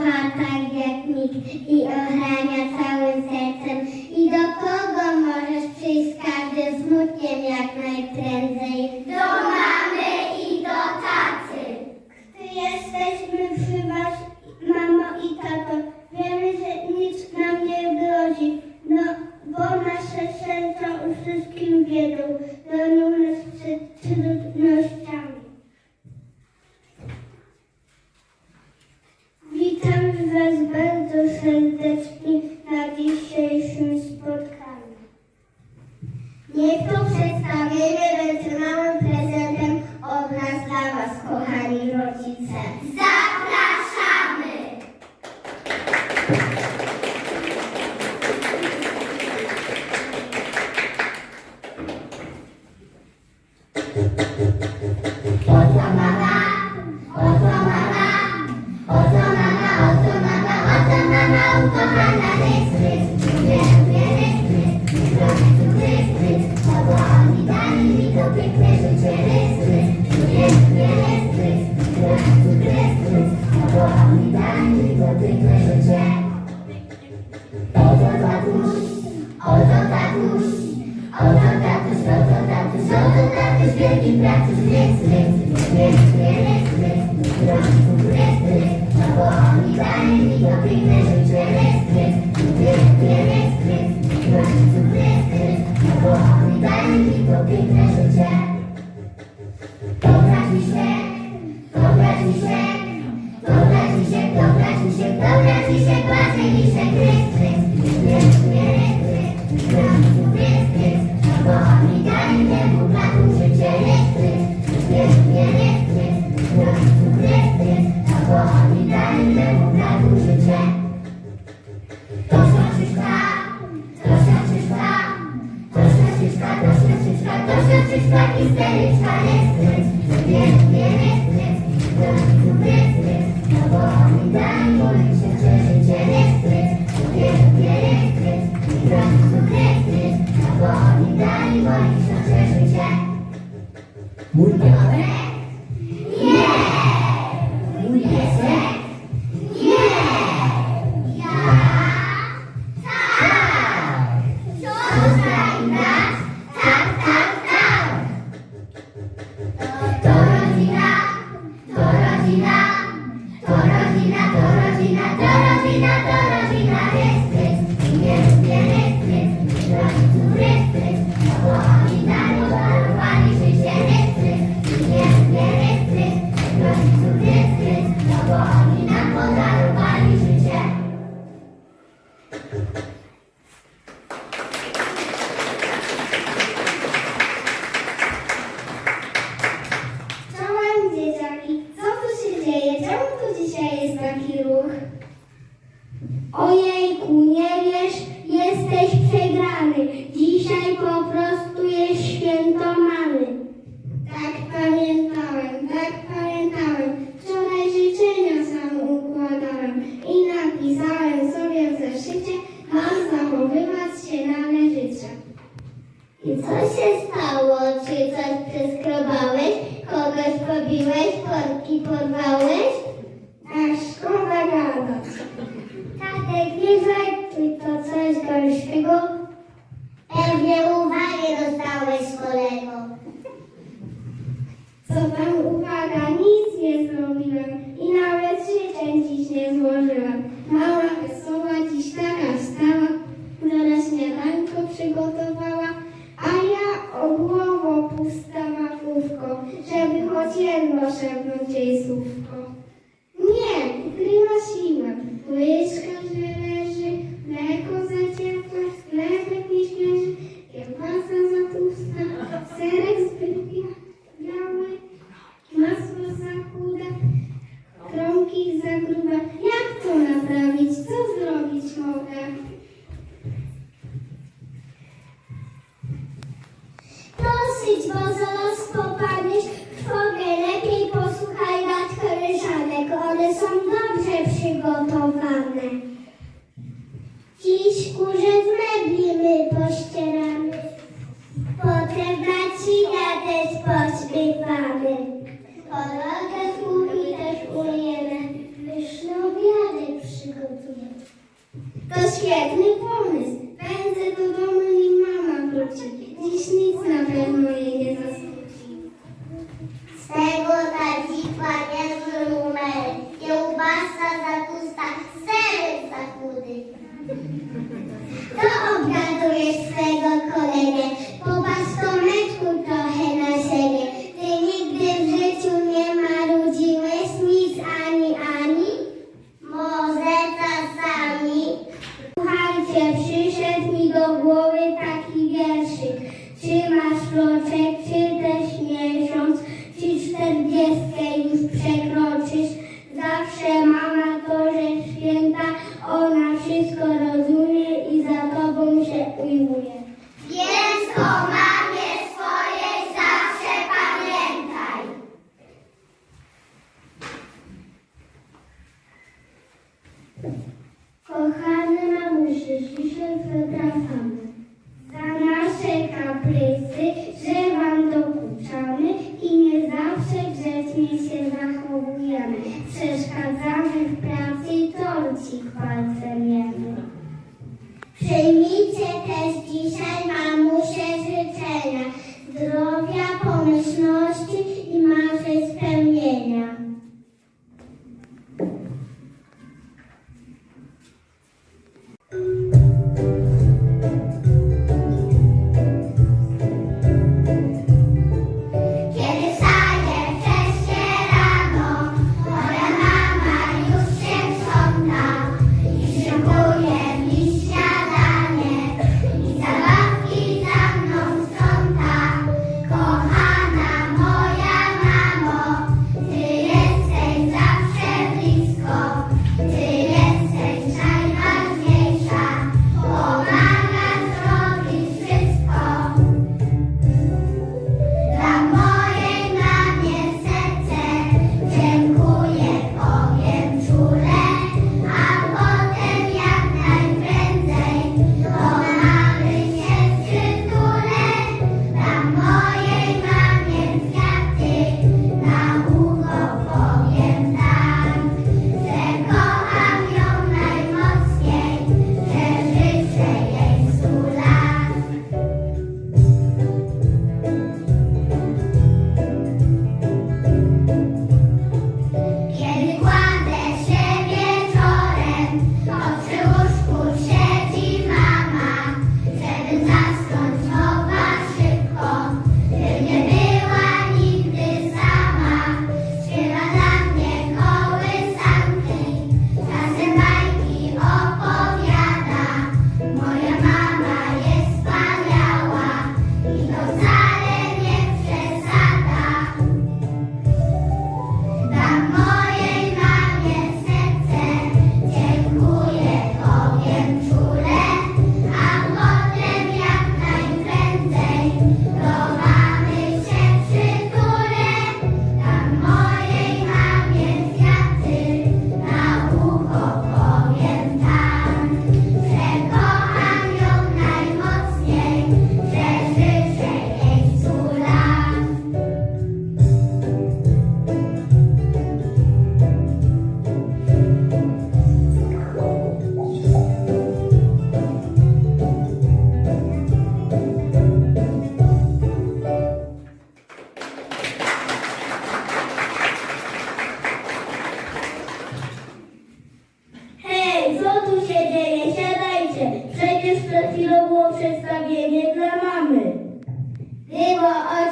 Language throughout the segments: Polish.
kocha tak i ochrania cały Thank you. Filthy ก็งทองคำนะ the przyszliśmy, przepraszam.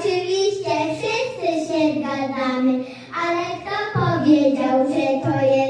Oczywiście wszyscy się zgadzamy, ale kto powiedział, że to jest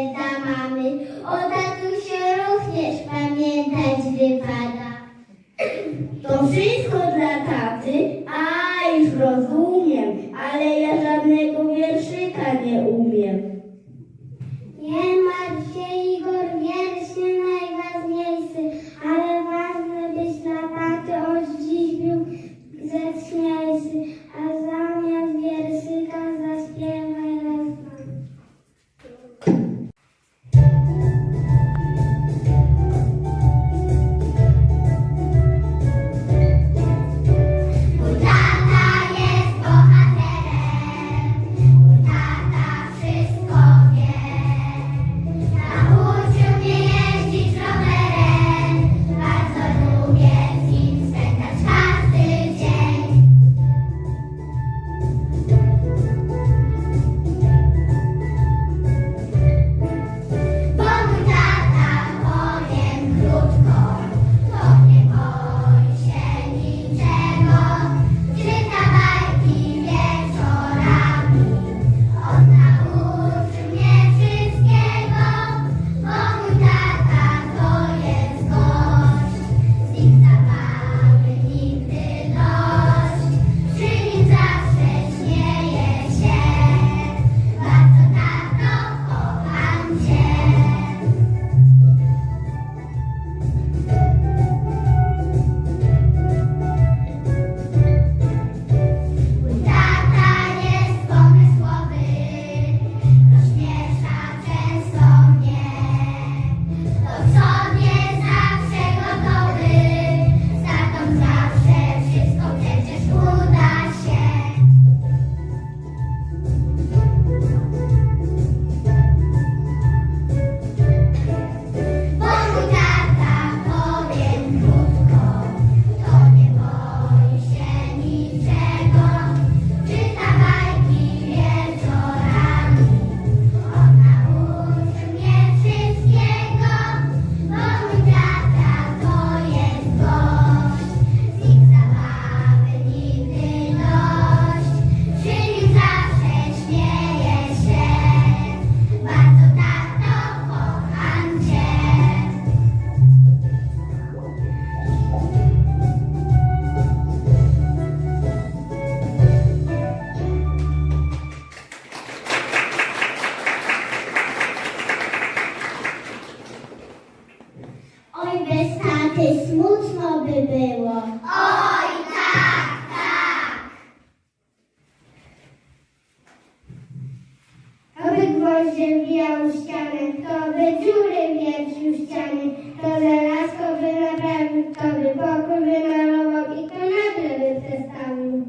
pozdziębiał ścianę, kto by dziury wiercił ściany, to żelazko by naprawił, kto by pokój wynalował i kto nagle by przestawił.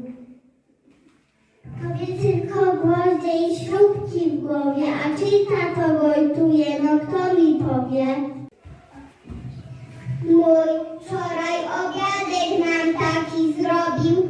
Tobie tylko gwoździe i śrubki w głowie, a czy tato gojtuje, no kto mi powie? Mój wczoraj obiadek nam taki zrobił,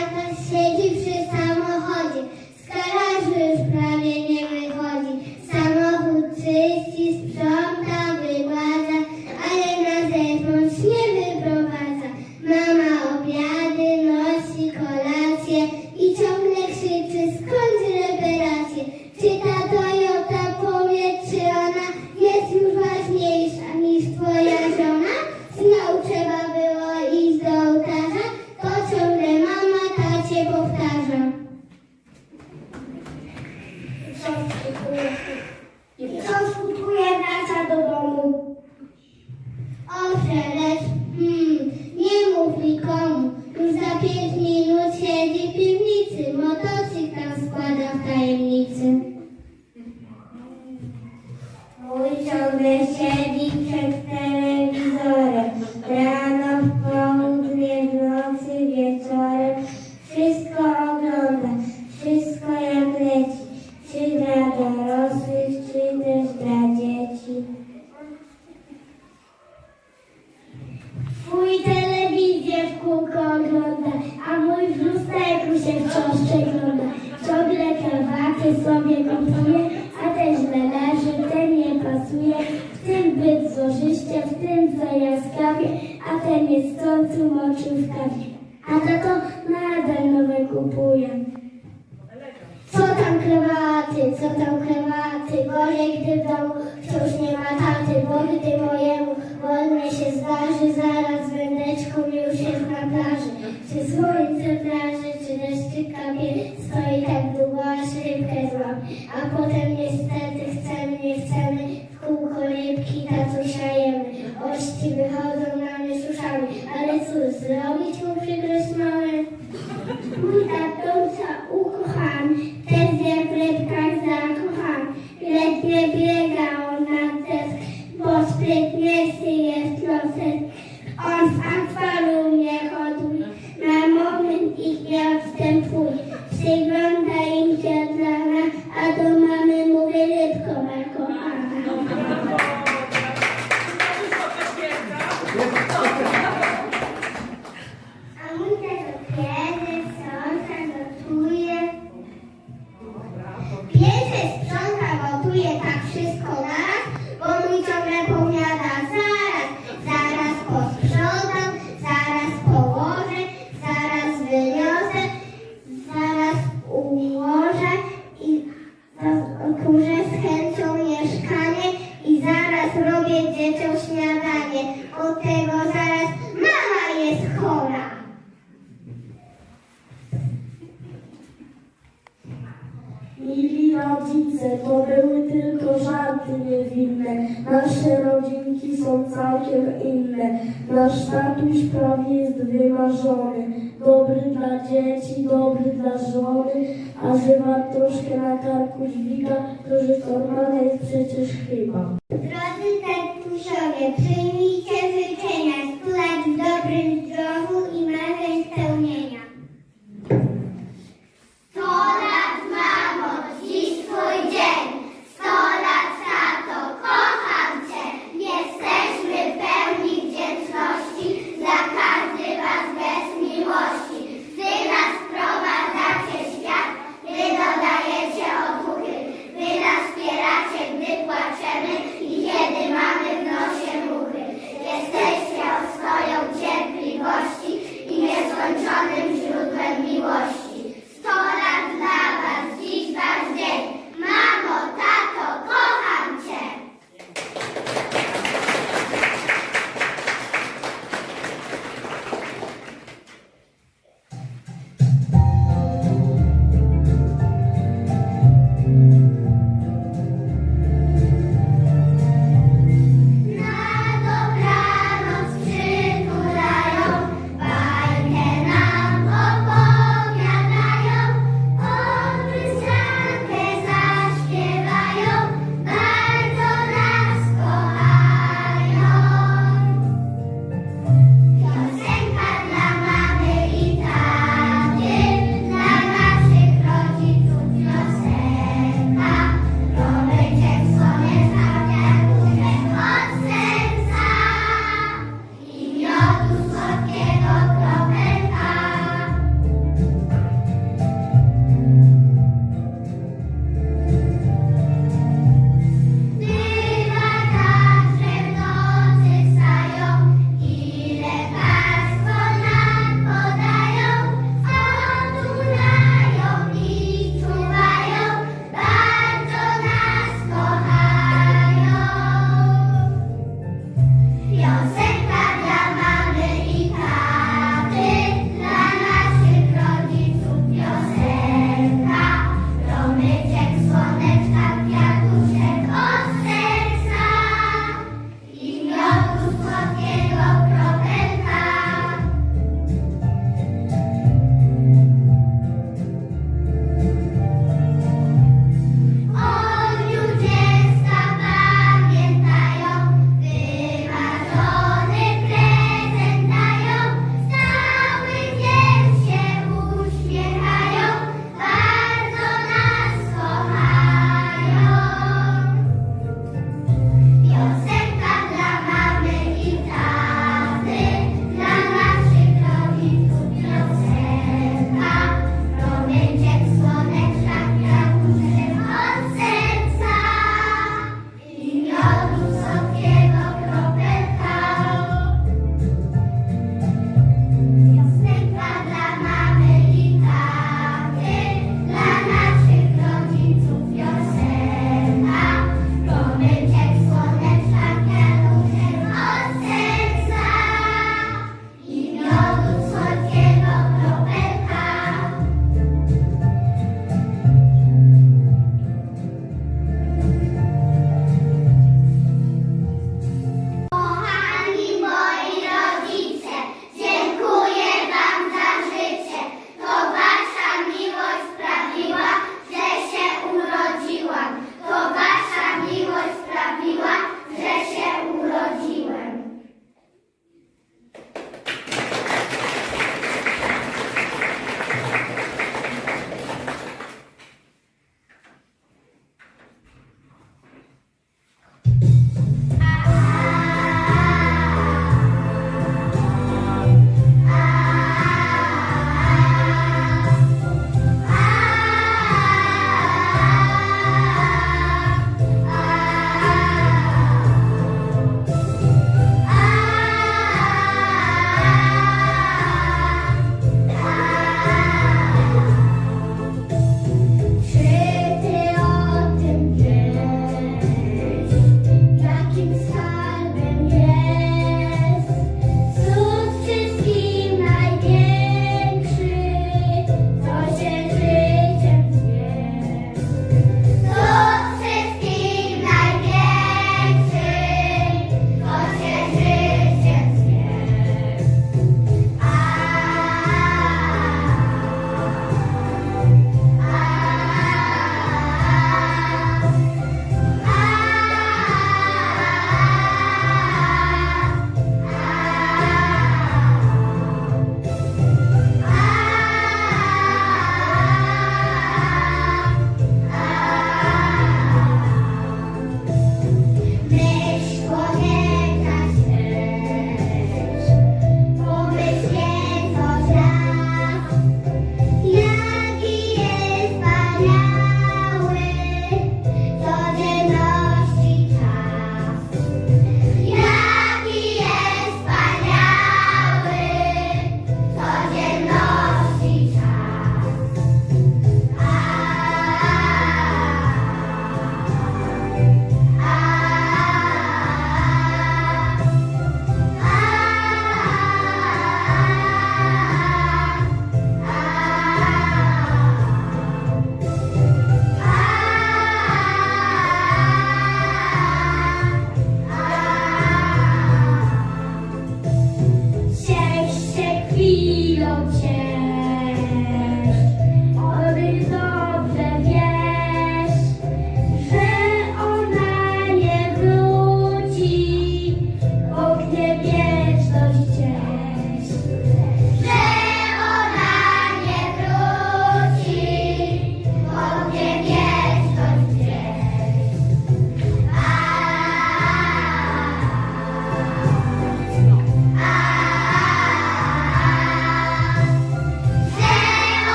ksiądz kupuje, wraca do domu. Kupuje, a te źle leży, ten nie pasuje. W tym byt zorzyście, w tym za jaskrawie, a ten jest chcący moczył w kawie. A za to nadal nowe kupuje. Co tam krawaty, co tam krawaty, gorzej gdy w wciąż nie ma taty, bo gdy mojemu wolne się zdarzy, zaraz wędeczką już jest na plaży. Czy słońce plaży, czy deszczyk kapie, stoi tak długo, aż rybkę złap. A potem niestety chcemy, nie chcemy, w kółko rybki tatusiajemy. Ości wychodzą na mnie ale cóż, zrobić mu przykrość mamy? Mój tatusia robię dzieciom śniadanie. Od tego zaraz mama jest chora. Mili rodzice, to były tylko żarty niewinne. Nasze rodzinki są całkiem inne. Nasz tatuś prawie jest wymarzony. Dobry dla dzieci, dobry dla żony, a że ma troszkę na karku dźwiga, to że normalne jest przecież chyba. Drodzy tatusiowie, przyjmijcie życzenia, stu lat w dobrym